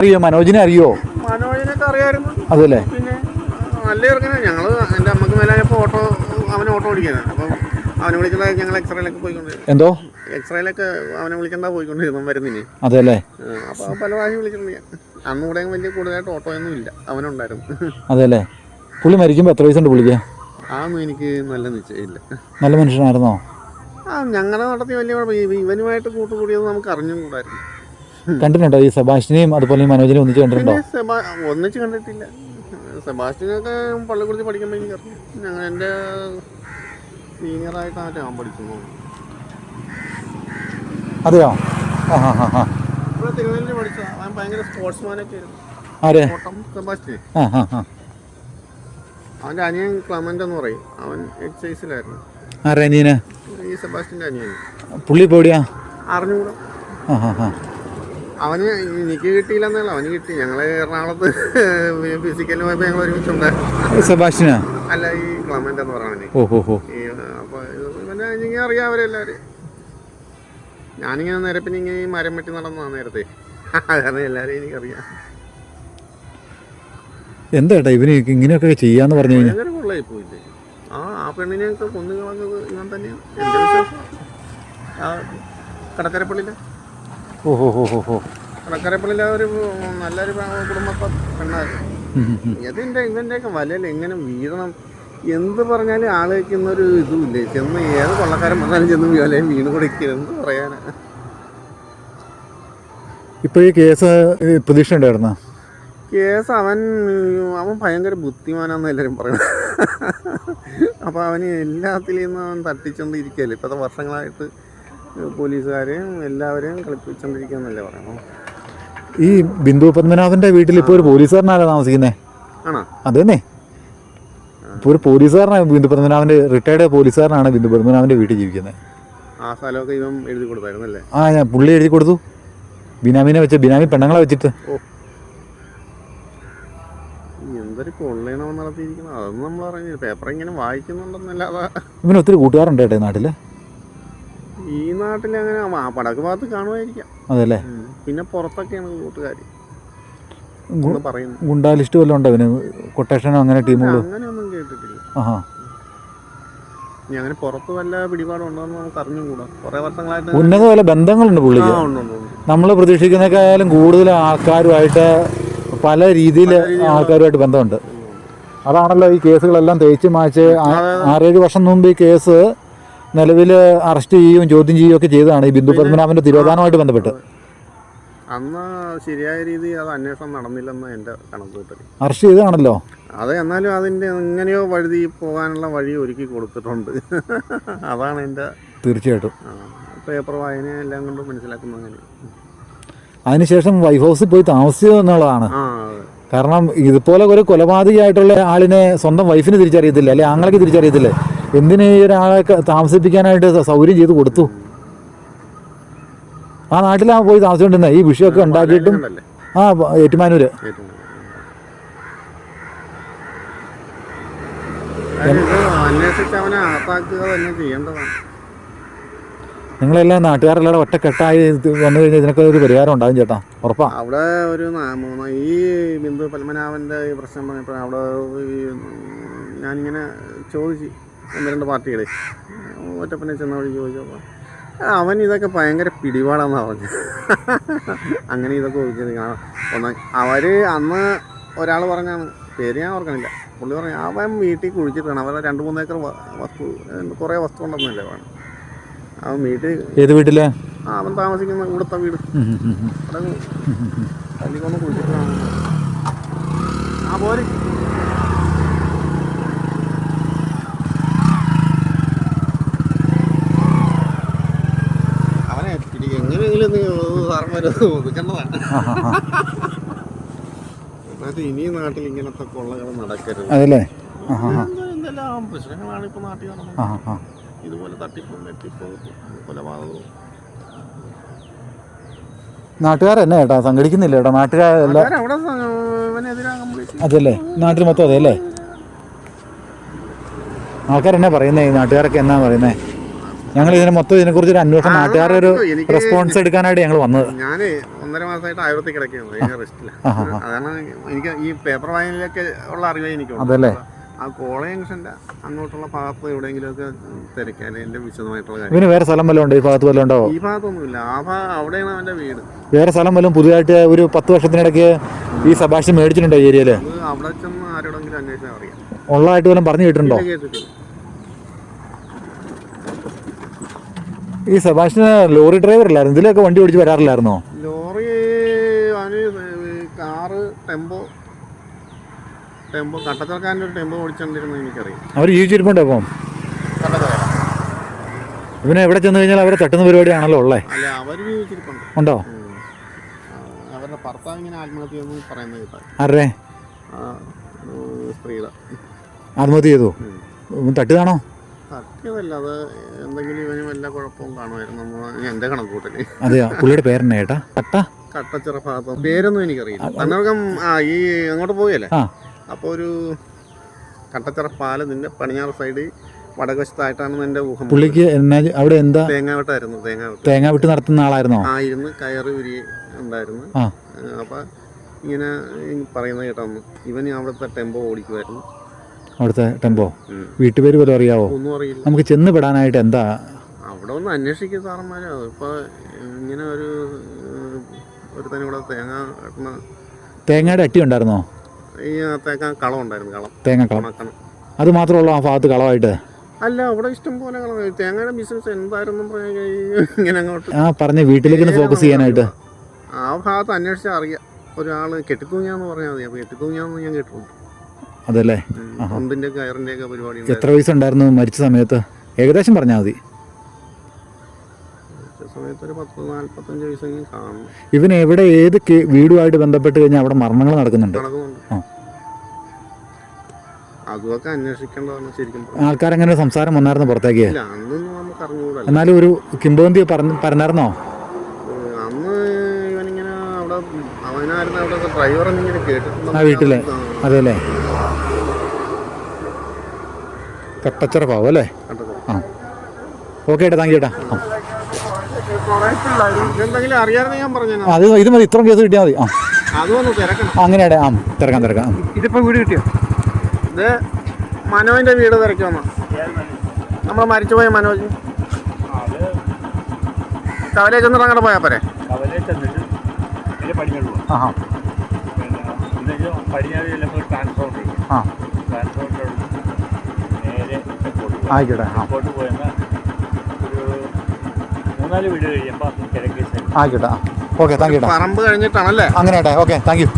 അറിയോ? മനോജിനെ അറിയോ? മനോജിനൊക്കെ അറിയായിരുന്നു. അതല്ലേ? പിന്നെ നല്ല ഇറങ്ങനെ ഞങ്ങൾ എന്റെ അമ്മയ്ക്ക് മേലായപ്പോൾ ഓട്ടോ അവന് ഓട്ടോ ഓടിക്കാനാണ് അപ്പൊ അവനെ വിളിക്കണ്ട ഞങ്ങൾ എക്സ്റേയിലൊക്കെ പോയിക്കൊണ്ടിരുന്നു എന്തോ? എക്സ്റേയിലൊക്കെ അവനെ വിളിക്കണ്ട പോയിക്കൊണ്ടിരുന്നു വരുന്നിന്. അതല്ലേ? അപ്പൊ പല പ്രാവശ്യം വിളിച്ചിട്ടുണ്ട് അന്ന് കൂടെ വലിയ കൂടുതലായിട്ട് ഓട്ടോ ഒന്നും ഇല്ല. അവനുണ്ടായിരുന്നു. അതെല്ലേ? പുള്ളി മരിക്കുമ്പോ എത്ര വയസ്സുണ്ട് പുള്ളിക്ക്? ആ എനിക്ക് നല്ല നിശ്ചയമില്ല നല്ല മനുഷ്യനായിരുന്നോ? ആ ഞങ്ങളുടെ നടത്തി വലിയ കുഴപ്പം ഇവ- ഇവനുമായിട്ട് കൂട്ടുകൂടിയത് നമുക്ക് അറിഞ്ഞും കൂടായിരുന്നു. കണ്ടിട്ടുണ്ടോ ഈ സെബാസ്റ്റിനെയും അതുപോലെ ഈ മനോജിനെയും ഒന്നിച്ച് കണ്ടിട്ടുണ്ടോ? ഒന്നിച്ച് കണ്ടിട്ടില്ല. സെബാസ്റ്റിനൊക്കെ പള്ളിക്കുറിച്ച് പഠിക്കുമ്പോൾ എനിക്കറിയാം ഞങ്ങൾ എന്റെ സീനിയറായിട്ടാണ് ഞാൻ പഠിക്കുന്നത് അതെയോ? ആ ഹാ ഹാ ഹാ ഇവിടെ പഠിച്ച അവൻ ഭയങ്കര സ്പോർട്സ്മാനൊക്കെ ആയിരുന്നു. ആരെ? ഓട്ടം സെബാസ്റ്റ്യൻ. ആ ഹാ ഹാ അവന്റെ അനിയൻ ക്ലമന്റ് എന്ന് പറയും. അവൻ എക്സൈസിലായിരുന്നു ആരെ അനിയന്? ഈ അനിയൻ. പുള്ളി പോടിയാ അറിഞ്ഞുകൂടാ. ആ ഹാ ഹാ അവന് എനിക്ക് കിട്ടിയില്ലെന്നല്ല അവന് കിട്ടി. ഞങ്ങൾ എറണാകുളത്ത് ഫിസിക്കലിന് പോയപ്പോൾ ഞങ്ങൾ ഒരുമിച്ചുണ്ടായിരുന്നു. സെബാസ്റ്റിനാ അല്ല ഈ ക്ലമന്റ് എന്ന് ഈ അപ്പോൾ പിന്നെ എനിക്ക് അറിയാം അവരെല്ലാവരും ഞാനിങ്ങനെ നിരപ്പിന് ഇങ്ങനെ ഈ മരം വെട്ടി നടന്നതാണ് നേരത്തെ. കാരണം എല്ലാരും എനിക്കറിയാം എന്താ ഏട്ടാ ഇവന് ഇങ്ങനെയൊക്കെ ചെയ്യാന്ന് പറഞ്ഞു കഴിഞ്ഞാൽ കൊള്ളായി പോയില്ലേ. ആ ആ പെണ്ണിനെയൊക്കെ കൊന്നു കളഞ്ഞത് ഇവൻ തന്നെയാണ് എന്റെ വിശ്വാസം? ആ കടക്കരപ്പള്ളിയിലെ? ഓ ഹോ ഹോ ഹോ ഹോ. കടക്കരപ്പള്ളിയിലെ ഒരു നല്ലൊരു കുടുംബത്തെ പെണ്ണായിരുന്നു. ഉം, ഉം, ഉം. ഇതിന്റെ ഇവന്റെയൊക്കെ വലയിൽ എങ്ങനെ വീഴണം? എന്ത് പറഞ്ഞാലും ആലോചിക്കുന്നൊരു ഇതുമില്ലേ? ചെന്ന് ഏത് കൊള്ളക്കാരൻ വന്നാലും ചെന്ന് വലയും വീണ് കൊടുക്കുക എന്ത് പറയാന? ഇപ്പോൾ ഈ കേസ് പ്രതീക്ഷ ഉണ്ടായിരുന്നോ? കേസ് അവൻ അവൻ ഭയങ്കര ബുദ്ധിമാനാന്ന് എല്ലാവരും പറയുന്നത്. അപ്പോൾ അവന് എല്ലാത്തിലും നിന്ന് അവൻ തട്ടിച്ചുകൊണ്ടിരിക്കുകയല്ലേ ഇപ്പോഴത്തെ വർഷങ്ങളായിട്ട് പോലീസുകാരെയും എല്ലാവരെയും കളിപ്പിച്ചുകൊണ്ടിരിക്കുകയെന്നല്ലേ പറയണോ ഈ ബിന്ദു പത്മനാഭന്റെ വീട്ടിൽ ഇപ്പോൾ ഒരു പോലീസുകാരനാണ് താമസിക്കുന്നത് ആണോ? അതന്നെ. ഇപ്പോൾ ഒരു പോലീസുകാരനാണ് ബിന്ദു പത്മനാഭന്റെ റിട്ടയർഡ് പോലീസുകാരനാണ് ബിന്ദു പത്മനാഭന്റെ വീട്ടിൽ ജീവിക്കുന്നത് ആ സ്ഥലമൊക്കെ ഇവൻ എഴുതി കൊടുത്തായിരുന്നല്ലേ ആ ഞാൻ പുള്ളി എഴുതി കൊടുത്തു. ബിനാമിനെ വെച്ച് ബിനാമി പെണ്ണങ്ങളെ വെച്ചിട്ട്. എന്തൊരു കൊള്ളയണം നടത്തിയിരിക്കുന്നത്. അതൊന്നും നമ്മൾ അറിഞ്ഞില്ല പേപ്പർ ഇങ്ങനെ വായിക്കുന്നുണ്ടെന്നല്ലാതെ. ഇവന് ഒത്തിരി കൂട്ടുകാരുണ്ട് കേട്ടോ നാട്ടിൽ. നാട്ടിൽ അങ്ങനെ ആ പടക്ക് ഭാഗത്ത് കാണുമായിരിക്കാം. അതല്ലേ? പിന്നെ പുറത്തൊക്കെയാണ് കൂട്ടുകാർ ഗുണ്ടാലിസ്റ്റ് എന്ന് പറയുന്നു ഗുണ്ടാ ലിസ്റ്റ് വല്ലതും ഉണ്ടോ അവന് കൊട്ടേഷനോ അങ്ങനെ ടീമുകൾ അങ്ങനെയൊന്നും കേട്ടിട്ടില്ല. ആഹാ. ഇനി അങ്ങനെ പുറത്ത് വല്ല പിടിപാടുണ്ടോന്ന് നമുക്ക് അറിഞ്ഞുകൂടാ കുറെ വർഷങ്ങളായിട്ട് ഉന്നത വല്ല ബന്ധങ്ങളുണ്ട് പുള്ളിക്ക്? നമ്മൾ പ്രതീക്ഷിക്കുന്നേക്കാളും കൂടുതൽ ആൾക്കാരുമായിട്ട് പല രീതിയിൽ ആൾക്കാരുമായിട്ട് ബന്ധമുണ്ട്. അതാണല്ലോ ഈ കേസുകളെല്ലാം തേച്ച് മാച്ച് ആറേഴ് വർഷം മുമ്പ് ഈ കേസ് നിലവിൽ അറസ്റ്റ് ചെയ്യുകയും ചോദ്യം ചെയ്യുകയും ഒക്കെ ചെയ്തതാണ് ഈ ബിന്ദു പത്മനാഭന്റെ തിരോധാനമായിട്ട് ബന്ധപ്പെട്ട്. അന്ന് ശരിയായ രീതിയിൽ അത് അന്വേഷണം നടന്നില്ലെന്ന് എന്റെ അറസ്റ്റ് ചെയ്തതാണല്ലോ? അത് എന്നാലും അതിന്റെ എങ്ങനെയോ വഴുതി പോകാനുള്ള വഴി ഒരുക്കി കൊടുത്തിട്ടുണ്ട്. അതാണ് എന്റെ തീർച്ചയായിട്ടും. പേപ്പർ വായന എല്ലാം കൊണ്ട് മനസ്സിലാക്കുന്നത് അങ്ങനെ അതിനുശേഷം വൈഫ് ഹൗസിൽ പോയി താമസിച്ചു എന്നുള്ളതാണ്. കാരണം ഇതുപോലെ ഒരു കൊലപാതകമായിട്ടുള്ള ആളിനെ സ്വന്തം വൈഫിന് തിരിച്ചറിയത്തില്ല അല്ലെ ആങ്ങളൊക്കെ തിരിച്ചറിയത്തില്ലേ. എന്തിന് ഈ ഒരാളെ താമസിപ്പിക്കാനായിട്ട് സൗകര്യം ചെയ്ത് കൊടുത്തു? ആ നാട്ടിലാണ് പോയി താമസിച്ചോണ്ടിരുന്നത് ഈ വിഷയമൊക്കെ ഉണ്ടാക്കിയിട്ടും ആ ഏറ്റുമാനൂര്. നിങ്ങളെല്ലാം നാട്ടുകാരെല്ലാം ഒറ്റക്കെട്ടായി വന്നു കഴിഞ്ഞാൽ ഇതിനൊക്കെ ഒരു പരിഹാരം ഉണ്ടാകും ചേട്ടാ. ഉറപ്പാ. അവിടെ ഒരു ഈ ബിന്ദു പത്മനാഭന്റെ ഈ പ്രശ്നം പറഞ്ഞപ്പോൾ അവിടെ ഞാനിങ്ങനെ ചോദിച്ചു. ഒന്ന് രണ്ട് പാർട്ടികളെ. ഒറ്റപ്പനെ ചെന്ന വഴി ചോദിച്ചപ്പോൾ അവൻ ഇതൊക്കെ ഭയങ്കര പിടിപാടാന്നാണ് പറഞ്ഞു. അങ്ങനെ ഇതൊക്കെ ഒതുക്കി ഒന്ന് അവർ അന്ന് ഒരാൾ പറഞ്ഞാണ്. പേര് ഞാൻ ഓർക്കണില്ല. പുള്ളി പറഞ്ഞു അവൻ വീട്ടിൽ കുഴിച്ചിട്ടാണ്. അവരുടെ രണ്ട് മൂന്ന് ഏക്കർ വസ്തു കുറേ വസ്തു ഉണ്ടെന്നല്ലേ വേണം അവൻ വീട്ടിൽ ഏത് വീട്ടിലെ? ആ അവൻ താമസിക്കുന്ന ഇവിടുത്തെ വീട്. അവിടെ തല്ലിക്കൊന്ന് കുഴിച്ചിട്ടാണ്. ആ പോര് അവനെ പിടി എങ്ങനെയെങ്കിലും നീ സാറന്മാര് ഒതുക്കേണ്ടതാണ് ആ, ആ, ആ. എന്നിട്ട് ഇനി നാട്ടിൽ ഇങ്ങനത്തെ കൊള്ളകൾ നടക്കരുത്. അതല്ലേ? ആ ആ ആ. എന്തെല്ലാം പ്രശ്നങ്ങളാണ് ഇപ്പൊ നാട്ടിൽ നടന്നത്? ഇതുപോലെ തട്ടിപ്പും വെട്ടിപ്പും കൊലപാതകവും. നാട്ടുകാരെന്നെ ചേട്ടാ സംഘടിക്കുന്നില്ല ചേട്ടാ നാട്ടുകാരെല്ലാം അതല്ലേ? നാട്ടിൽ മൊത്തം അതെ അല്ലേ ആൾക്കാരെന്നാ പറയുന്നേ? നാട്ടുകാരൊക്കെ എന്നാ പറയുന്നേ? ഞങ്ങൾ ഇതിനെ മൊത്തം ഇതിനെക്കുറിച്ച് ഒരു അന്വേഷണം നാട്ടുകാരുടെ ഒരു റെസ്പോൺസ് എടുക്കാനായിട്ട് ഞങ്ങൾ വന്നത്. ഞാൻ ഒന്നര മാസമായിട്ട് ആയുർവേദത്തിൽ കിടക്കുകയാണ് റെസ്റ്റില്ല. അതാണ് എനിക്ക് ഈ പേപ്പർ വായനയിലൊക്കെ ഉള്ള അറിവേ എനിക്ക് അതല്ലേ? ആ കോള ജംഗ്ഷന്റെ അങ്ങോട്ടുള്ള ഭാഗത്ത് എവിടെയെങ്കിലുമൊക്കെ തിരക്കാൻ എന്റെ വിശദമായിട്ടുള്ള കാര്യം. ഇവന് വേറെ സ്ഥലം വല്ലതും ഉണ്ടോ? ഈ ഭാഗത്ത് വല്ലതും ഉണ്ടോ? ഈ ഭാഗത്തൊന്നുമില്ല. ആ ഭാഗം അവിടെയാണ് അവന്റെ വീട്. വേറെ സ്ഥലം വല്ലതും പുതിയതായിട്ട് ഒരു പത്ത് വർഷത്തിനിടയ്ക്ക് ഈ സബാഷ് മേടിച്ചിട്ടുണ്ടോ അത് അവിടെ ചെന്ന് ആരോടെങ്കിലും അന്വേഷണം അറിയാം. ഉള്ളതായിട്ട് വല്ലതും പറഞ്ഞു കേട്ടിട്ടുണ്ടോ ഇല്ല, കേട്ടിട്ടില്ല ഈ സബാഷിന് ലോറി ഡ്രൈവർ അല്ലായിരുന്നു ഇതിലൊക്കെ വണ്ടി ഓടിച്ച് വരാറില്ലായിരുന്നോ? ലോറി അവന് കാറ് ടെമ്പോ ടെമ്പോ കട്ടത്തിറക്കാന്റെ ഒരു ടെമ്പോ ഓടിച്ചോണ്ടിരുന്നത് എനിക്കറിയാം. അവർ ജീവിച്ചിരിപ്പുണ്ടോ അപ്പം ഇവനെ എവിടെ ചെന്ന് കഴിഞ്ഞാൽ അവരെ തട്ടുന്ന പരിപാടിയാണല്ലോ ഉള്ളേ. അല്ല അവർ ജീവിച്ചിരിപ്പുണ്ട്. ഉണ്ടോ? അവരുടെ ഭർത്താവ് ഇങ്ങനെ ആത്മഹത്യ പറയുന്നത് കേട്ടാ. ആരുടെ? സ്ത്രീയുടെ. ആത്മഹത്യ ചെയ്തു? തട്ടിയതാണോ? സത്യമല്ല അത് എന്തെങ്കിലും ഇവന് വല്ല കുഴപ്പവും കാണുമായിരുന്നു എന്റെ എന്റെ കണക്കൂട്ടൽ അതെയോ? പുള്ളിയുടെ പേരെന്നെ ഏട്ടാ? കട്ട? കട്ടച്ചിറ ഭാഗത്ത് പേരൊന്നും എനിക്കറിയില്ല. തന്നവർക്കം ആ. ഈ അങ്ങോട്ട് പോയല്ലേ? ആ. അപ്പോൾ ഒരു കട്ടച്ചിറ പാലത്തിന്റെ പടിഞ്ഞാറ് സൈഡ് വടകവശത്തായിട്ടാണ് എന്റെ ഊഹം പുള്ളിക്ക് അവിടെ എന്താ? തേങ്ങാവട്ടായിരുന്നു തേങ്ങാവട്ട്. തേങ്ങ വിട്ട് നടത്തുന്ന ആളായിരുന്നോ? ആയിരുന്നു കയറ് ഉരി ഉണ്ടായിരുന്നു. അപ്പം ഇങ്ങനെ പറയുന്നത് കേട്ടാന്ന് ഇവൻ അവിടുത്തെ ടെമ്പോ ഓടിക്കുമായിരുന്നു അവിടുത്തെ ടെമ്പോ? വീട്ടുപേര് പോലും അറിയാവോ? ഒന്നും അറിയില്ല. നമുക്ക് ചെന്ന് പെടാനായിട്ട് എന്താ? അവിടെ ഒന്ന് അന്വേഷിക്കും സാറന്മാരോ. ഇപ്പോൾ ഇങ്ങനെ ഒരു ഒരു തന്നെ ഇവിടെ തേങ്ങ തേങ്ങയുടെ അട്ടി ഉണ്ടായിരുന്നോ? ഈ തേങ്ങ കളം ഉണ്ടായിരുന്നു കളം. തേങ്ങ കളം. ഉണക്കണം. അത് മാത്രമുള്ളൂ ആ ഭാഗത്ത് കളമായിട്ട്? അല്ല അവിടെ ഇഷ്ടം പോലെ കളം. തേങ്ങയുടെ ബിസിനസ് എന്തായിരുന്നു പറഞ്ഞാൽ ഇങ്ങനെ അങ്ങോട്ട് ആ പറഞ്ഞ വീട്ടിലേക്ക് ഫോക്കസ് ചെയ്യാനായിട്ട്. ആ ഭാഗത്ത് അന്വേഷിച്ചാൽ അറിയാം. ഒരാൾ കെട്ടിത്തൂങ്ങിയാന്ന് പറഞ്ഞാൽ മതി. അപ്പോൾ കെട്ടിത്തൂങ്ങിയാന്ന് ഞാൻ കേട്ടിട്ടുണ്ട്. അതല്ലേ? എത്ര വയസ്സ് ഒക്കെ പരിപാടി ഉണ്ടായിരുന്നു. എത്ര വയസ്സുണ്ടായിരുന്നു മരിച്ച സമയത്ത്? ഏകദേശം പറഞ്ഞാൽ മതി. ഇവൻ എവിടെ ഏത് വീടുമായിട്ട് ബന്ധപ്പെട്ട് കഴിഞ്ഞാൽ അവിടെ മരണങ്ങൾ നടക്കുന്നുണ്ട്? ആൾക്കാർ അങ്ങനെ. ആൾക്കാരങ്ങനെ സംസാരം വന്നായിരുന്നു പുറത്തേക്ക്? എന്നാലും ഒരു കിംബോന്തി പറഞ്ഞ പറഞ്ഞായിരുന്നോ? ആ വീട്ടിലെ. അതെല്ലേ? കട്ടച്ചറ പാവ് അല്ലേ ആ. ഓക്കെ ഏട്ടാ താങ്ക് യു ഏട്ടാ ആ. എന്തെങ്കിലും അറിയാതെ ഞാൻ പറഞ്ഞു ആ, അത് ഇത് മതി ഇത്രയും കേസ് കിട്ടിയാൽ മതി. ആ. അങ്ങനെയാടെ ആ, അങ്ങനെ ഏട്ടാ ആ. തിരക്കാം തിരക്കാം. ഇതിപ്പോ വീട് കിട്ടിയോ? ഇത് മനോജിന്റെ വീട് തിരക്കുവന്ന? നമ്മൾ മരിച്ചുപോയ മനോജ്. കവലേ ചെന്നിട്ട് അങ്ങോട്ട് പോയാ പോരെ? ആ ആ, പിന്നെ എന്നിട്ട് പടിഞ്ഞാറ് ചെല്ലുമ്പോൾ ട്രാൻസ്പോർട്ട് ഉണ്ട് ആ ട്രാൻസ്പോർട്ട് നേരെ തെക്കോട്ട് പോകും ആയിക്കോട്ടെ ആ. തെക്കോട്ട് പോയെന്നാൽ ഒരു മൂന്നാൽ വീട് കഴിയുമ്പോൾ കിഴക്കേ സൈഡ് ആയിക്കോട്ടെ ആ. ഓക്കെ താങ്ക് യു പറമ്പ് കഴിഞ്ഞിട്ടാണല്ലേ? അങ്ങനെ ആട്ടെ ഓക്കെ താങ്ക് യു